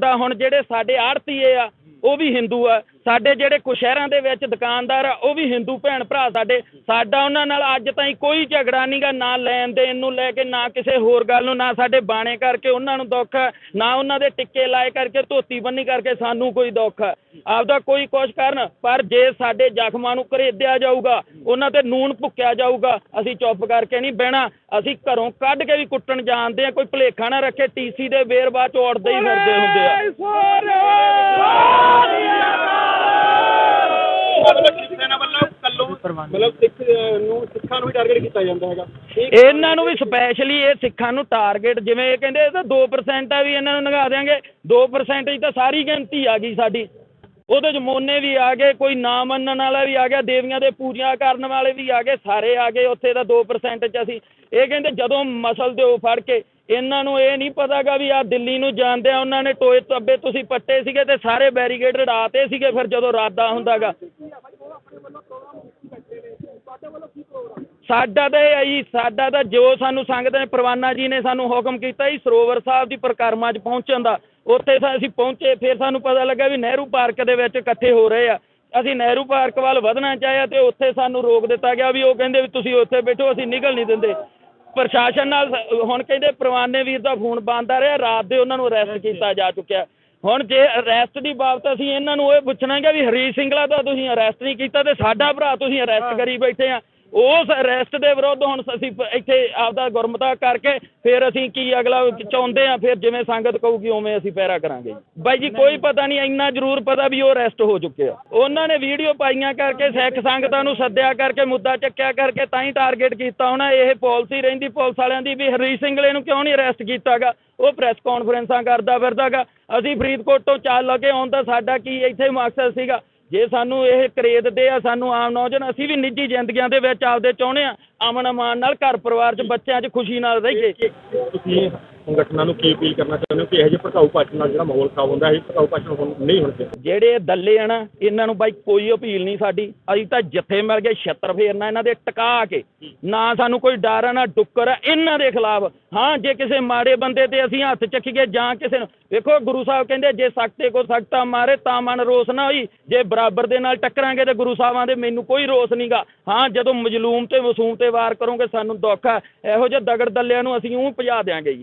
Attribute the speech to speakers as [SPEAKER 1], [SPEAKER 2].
[SPEAKER 1] ਦਾ ਹੁਣ ਜਿਹੜੇ ਸਾਡੇ ਆੜਤੀਏ ਆ ਉਹ ਵੀ ਹਿੰਦੂ ਆ। ਸਾਡੇ ਜਿਹੜੇ ਕੁ ਸ਼ਹਿਰਾਂ ਦੇ ਵਿੱਚ ਦੁਕਾਨਦਾਰ ਆ, ਉਹ ਵੀ ਹਿੰਦੂ ਭੈਣ ਭਰਾ ਸਾਡੇ। ਸਾਡਾ ਉਹਨਾਂ ਨਾਲ ਅੱਜ ਤਾਈਂ ਕੋਈ ਝਗੜਾ ਨਹੀਂਗਾ ਨਾ ਲੈਣ ਦੇਣ ਨੂੰ ਲੈ ਕੇ, ਨਾ ਕਿਸੇ ਹੋਰ ਗੱਲ ਨੂੰ, ਨਾ ਸਾਡੇ ਬਾਣੇ ਕਰਕੇ ਉਹਨਾਂ ਨੂੰ ਦੁੱਖ ਨਾ ਉਹਨਾਂ ਦੇ ਟਿੱਕੇ ਲਾਏ ਕਰਕੇ, ਧੋਤੀ ਬੰਨੀ ਕਰਕੇ ਸਾਨੂੰ ਕੋਈ ਦੁੱਖ ਆਪਦਾ ਕੋਈ ਕੁਛ ਕਰਨ, ਪਰ ਜੇ ਸਾਡੇ ਜ਼ਖਮਾਂ ਨੂੰ ਘਰੇਦਿਆ ਜਾਊਗਾ, ਉਹਨਾਂ ਤੇ ਨੂਨ ਭੁੱਕਿਆ ਜਾਊਗਾ, ਅਸੀਂ ਚੁੱਪ ਕਰਕੇ ਨਹੀਂ ਬਹਿਣਾ। ਅਸੀਂ ਘਰੋਂ ਕੱਢ ਕੇ ਵੀ ਕੁੱਟਣ ਜਾਣਦੇ ਆ, ਕੋਈ ਭਲੇਖਾ ਨਾ ਰੱਖੇ, ਟੀਸੀ ਦੇ ਵੇਰਵਾ ਬਾਅਦ ਚ ਉੜਦੇ ਹੀ ਫਿਰਦੇ ਹੁੰਦੇ ਆ
[SPEAKER 2] ਸੈਨਾ ਵੱਲੋਂ ਕੱਲੋਂ ਮਤਲਬ ਸਿੱਖ ਅਹ, ਨੂੰ ਸਿੱਖਾਂ ਨੂੰ ਵੀ ਟਾਰਗੇਟ ਕੀਤਾ ਜਾਂਦਾ ਹੈਗਾ। ਇਹ
[SPEAKER 1] ਇਹਨਾਂ ਨੂੰ ਵੀ ਸਪੈਸ਼ਲੀ ਇਹ ਸਿੱਖਾਂ ਨੂੰ ਟਾਰਗੇਟ ਜਿਵੇਂ ਇਹ ਕਹਿੰਦੇ ਇਹ ਤਾਂ 2% ਆ ਵੀ ਇਹਨਾਂ ਨੂੰ ਨਗਾ ਦਿਆਂਗੇ। 2% ਹੀ ਤਾਂ ਸਾਰੀ ਗਿਣਤੀ ਆ ਗਈ ਸਾਡੀ। ਉਹਦੇ ਚ ਮੋਨੇ ਵੀ ਆ ਗਏ ਕੋਈ ਨਾ ਮੰਨਣ ਵਾਲਾ ਵੀ ਆ ਗਿਆ ਦੇਵੀਆਂ ਦੇ ਪੂਜਾ ਕਰਨ ਵਾਲੇ ਵੀ ਆ ਗਏ ਸਾਰੇ ਆ ਗਏ ਉੱਥੇ ਤਾਂ 2% ਚ ਅਸੀਂ। ਇਹ ਕਹਿੰਦੇ ਜਦੋਂ ਮਸਲ ਦਿਓ ਫੜ ਕੇ ਇਹਨਾਂ ਨੂੰ ਇਹ ਨਹੀਂ ਪਤਾਗਾ ਵੀ ਆ ਦਿੱਲੀ ਨੂੰ ਜਾਂਦੇ ਆ ਉਹਨਾਂ ਨੇ ਟੋਏ ਤੱਬੇ ਤੁਸੀਂ ਪੱਟੇ ਸੀਗੇ ਤੇ ਸਾਰੇ ਬੈਰੀਕੇਡ ਢਾਤੇ ਸੀਗੇ ਫਿਰ ਜਦੋਂ ਰਾਦਾ ਹੁੰਦਾਗਾ। ਸਾਡਾ ਤਾਂ ਇਹ ਹੈ ਜੀ, ਸਾਡਾ ਤਾਂ ਜੋ ਸਾਨੂੰ ਸੰਗਤ ਨੇ, ਪ੍ਰਵਾਨਾ ਜੀ ਨੇ ਸਾਨੂੰ ਹੁਕਮ ਕੀਤਾ ਜੀ, ਸਰੋਵਰ ਸਾਹਿਬ ਦੀ ਪਰਿਕਰਮਾ 'ਚ ਪਹੁੰਚਣ ਦਾ। ਉੱਥੇ ਤਾਂ ਅਸੀਂ ਪਹੁੰਚੇ, ਫਿਰ ਸਾਨੂੰ ਪਤਾ ਲੱਗਾ ਵੀ ਨਹਿਰੂ ਪਾਰਕ ਦੇ ਵਿੱਚ ਇਕੱਠੇ ਹੋ ਰਹੇ ਆ। ਅਸੀਂ ਨਹਿਰੂ ਪਾਰਕ ਵੱਲ ਵਧਣਾ ਚਾਹਿਆ ਤੇ ਉੱਥੇ ਸਾਨੂੰ ਰੋਕ ਦਿੱਤਾ ਗਿਆ ਵੀ ਉਹ ਕਹਿੰਦੇ ਵੀ ਤੁਸੀਂ ਉੱਥੇ ਬੈਠੋ, ਅਸੀਂ ਨਿਕਲ ਨਹੀਂ ਦਿੰਦੇ। ਪ੍ਰਸ਼ਾਸਨ ਨਾਲ ਹੁਣ ਕਹਿੰਦੇ ਪ੍ਰਵਾਨੇ ਵੀਰ ਦਾ ਫੋਨ ਬੰਦ ਆ ਰਿਹਾ, ਰਾਤ ਦੇ ਉਹਨਾਂ ਨੂੰ ਅਰੈਸਟ ਕੀਤਾ ਜਾ ਚੁੱਕਿਆ। ਹੁਣ ਜੇ ਅਰੈਸਟ ਦੀ ਬਾਬਤ ਅਸੀਂ ਇਹਨਾਂ ਨੂੰ ਇਹ ਪੁੱਛਣਾਗਾ ਵੀ ਹਰੀਸ਼ ਸਿੰਘਲਾ ਦਾ ਤੁਸੀਂ ਅਰੈਸਟ ਨਹੀਂ ਕੀਤਾ ਤੇ ਸਾਡਾ ਭਰਾ ਤੁਸੀਂ ਅਰੈਸਟ ਕਰੀ ਬੈਠੇ ਆ। ਉਸ ਅਰੈਸਟ ਦੇ ਵਿਰੁੱਧ ਹੁਣ ਅਸੀਂ ਇੱਥੇ ਆਪਦਾ ਗੁਰਮਤਾ ਕਰਕੇ ਫਿਰ ਅਸੀਂ ਕੀ ਅਗਲਾ ਚਾਹੁੰਦੇ ਆ, ਫਿਰ ਜਿਵੇਂ ਸੰਗਤ ਕਹੂਗੀ ਉਵੇਂ ਅਸੀਂ ਪੈਰਾ ਕਰਾਂਗੇ। ਬਾਈ ਜੀ, ਕੋਈ ਪਤਾ ਨਹੀਂ, ਇੰਨਾ ਜ਼ਰੂਰ ਪਤਾ ਵੀ ਉਹ ਅਰੈਸਟ ਹੋ ਚੁੱਕੇ ਆ। ਉਹਨਾਂ ਨੇ ਵੀਡੀਓ ਪਾਈਆਂ ਕਰਕੇ ਸਿੱਖ ਸੰਗਤਾਂ ਨੂੰ ਸੱਦਿਆ ਕਰਕੇ, ਮੁੱਦਾ ਚੱਕਿਆ ਕਰਕੇ ਤਾਂ ਹੀ ਟਾਰਗੇਟ ਕੀਤਾ ਹੋਣਾ ਇਹ ਪਾਲਿਸੀ ਰਹਿੰਦੀ, ਪੁਲਿਸ ਵਾਲਿਆਂ ਦੀ ਵੀ ਹਰੀਸ਼ ਸਿੰਘਲੇ ਨੂੰ ਕਿਉਂ ਨਹੀਂ ਅਰੈਸਟ ਕੀਤਾਗਾ? ਉਹ ਪ੍ਰੈਸ ਕਾਨਫਰੰਸਾਂ ਕਰਦਾ ਫਿਰਦਾਗਾ। ਅਸੀਂ ਫਰੀਦਕੋਟ ਤੋਂ ਚੱਲ ਕੇ ਆਉਣ ਦਾ ਸਾਡਾ ਕੀ ਇੱਥੇ ਮਕਸਦ ਸੀਗਾ? ਜੇ ਸਾਨੂੰ ਇਹ ਕਰੇਦ ਦੇ ਆ ਸਾਨੂੰ ਆਮ ਨੌਜਵਾਨ, ਅਸੀਂ ਵੀ ਨਿੱਜੀ ਜ਼ਿੰਦਗੀਆਂ ਦੇ ਵਿੱਚ ਆਪਦੇ ਚਾਹੁੰਦੇ ਆ ਅਮਨ ਅਮਾਨ ਨਾਲ ਘਰ ਪਰਿਵਾਰ 'ਚ ਬੱਚਿਆਂ 'ਚ ਖੁਸ਼ੀ ਨਾਲ ਰਹੀਏ।
[SPEAKER 2] ਤੁਸੀਂ ਸੰਗਠਨਾਂ ਨੂੰ ਕੀ ਅਪੀਲ ਕਰਨਾ ਚਾਹੁੰਦੇ ਹੋ ਕਿ ਇਹੋ ਜਿਹੇ ਭੜਕਾਊ ਭਾਸ਼ਣ ਨਾਲ ਜਿਹੜਾ ਮਾਹੌਲ ਖਰਾਬ ਹੁੰਦਾ ਹੈ ਇਹ ਭੜਕਾਊ ਭਾਸ਼ਣ ਹੁਣ ਨਹੀਂ ਹੋਣੇ ਚਾਹੀਦੇ?
[SPEAKER 1] ਜਿਹੜੇ ਦੱਲੇ ਆ ਨਾ ਇਹਨਾਂ ਨੂੰ ਬਾਈ ਕੋਈ ਅਪੀਲ ਨਹੀਂ ਸਾਡੀ। ਅਸੀਂ ਤਾਂ ਜਿੱਥੇ ਮਿਲ ਗਏ ਛੱਤਰ ਫੇਰਨਾ ਇਹਨਾਂ ਦੇ ਟਿਕਾ ਕੇ। ਨਾ ਸਾਨੂੰ ਕੋਈ ਡਰ ਆ ਨਾ ਡੁੱਕਰ ਆ ਇਹਨਾਂ ਦੇ ਖਿਲਾਫ। ਹਾਂ ਜੇ ਕਿਸੇ ਮਾੜੇ ਬੰਦੇ ਤੇ ਅਸੀਂ ਹੱਥ ਚੱਕੀਏ ਜਾਂ ਕਿਸੇ ਨੂੰ ਵੇਖੋ ਗੁਰੂ ਸਾਹਿਬ ਕਹਿੰਦੇ ਜੇ ਸਖਤੇ ਕੋ ਸਖਤਾ ਮਾਰੇ ਤਾਂ ਮਨ ਰੋਸ ਨਾ ਹੋਈ। ਜੇ ਬਰਾਬਰ ਦੇ ਨਾਲ ਟੱਕਰਾਂਗੇ ਤੇ ਗੁਰੂ ਸਾਹਿਬਾਂ ਦੇ ਮੈਨੂੰ ਕੋਈ ਰੋਸ ਨਹੀਂਗਾ ਹਾਂ ਜਦੋਂ ਮਜਲੂਮ ਤੇ ਮਸੂਮ ਤੇ ਵਾਰ ਕਰੋਗੇ, ਸਾਨੂੰ ਦੁੱਖ ਆ ਇਹੋ ਜਿਹੇ ਦਗੜ ਦੱਲਿਆਂ ਨੂੰ ਅਸੀਂ ਉਹ ਭਜਾ ਦਿਆਂਗੇ ਜੀ।